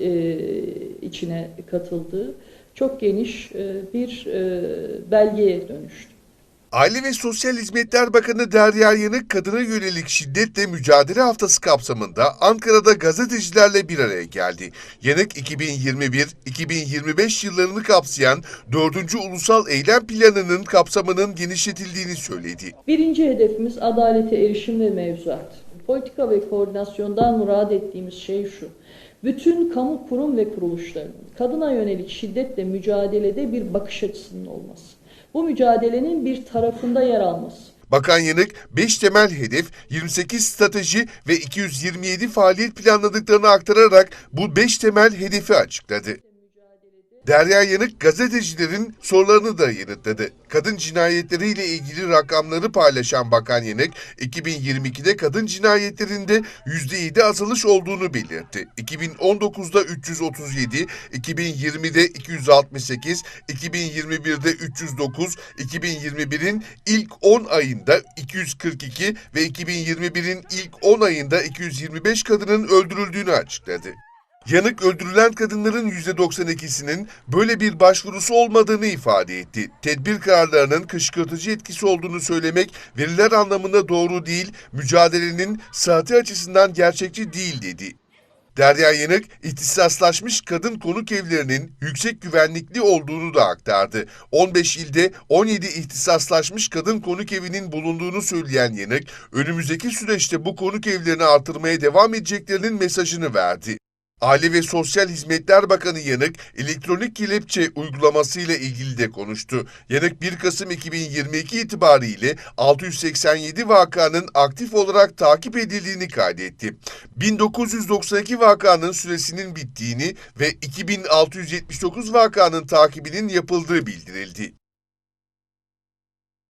e, içine katıldığı çok geniş e, bir e, belgeye dönüştü. Aile ve Sosyal Hizmetler Bakanı Derya Yanık kadına yönelik şiddetle mücadele haftası kapsamında Ankara'da gazetecilerle bir araya geldi. Yanık 2021-2025 yıllarını kapsayan 4. Ulusal Eylem Planı'nın kapsamının genişletildiğini söyledi. Birinci hedefimiz adalete erişim ve mevzuat. Politika ve koordinasyondan murad ettiğimiz şey şu. Bütün kamu kurum ve kuruluşlarının kadına yönelik şiddetle mücadelede bir bakış açısının olması. Bu mücadelenin bir tarafında yer alması. Bakan Yanık 5 temel hedef, 28 strateji ve 227 faaliyet planladıklarını aktararak bu 5 temel hedefi açıkladı. Derya Yanık gazetecilerin sorularını da yanıtladı. Kadın cinayetleriyle ilgili rakamları paylaşan Bakan Yanık, 2022'de kadın cinayetlerinde %7 azalış olduğunu belirtti. 2019'da 337, 2020'de 268, 2021'de 309, 2021'in ilk 10 ayında 242 ve 2021'in ilk 10 ayında 225 kadının öldürüldüğünü açıkladı. Yanık öldürülen kadınların %92'sinin böyle bir başvurusu olmadığını ifade etti. Tedbir kararlarının kışkırtıcı etkisi olduğunu söylemek veriler anlamında doğru değil, mücadelenin sıhhati açısından gerçekçi değil dedi. Derya Yanık, ihtisaslaşmış kadın konuk evlerinin yüksek güvenlikli olduğunu da aktardı. 15 ilde 17 ihtisaslaşmış kadın konuk evinin bulunduğunu söyleyen Yanık, önümüzdeki süreçte bu konuk evlerini artırmaya devam edeceklerinin mesajını verdi. Aile ve Sosyal Hizmetler Bakanı Yanık, elektronik kelepçe uygulamasıyla ilgili de konuştu. Yanık 1 Kasım 2022 itibariyle 687 vakanın aktif olarak takip edildiğini kaydetti. 1992 vakanın süresinin bittiğini ve 2679 vakanın takibinin yapıldığı bildirildi.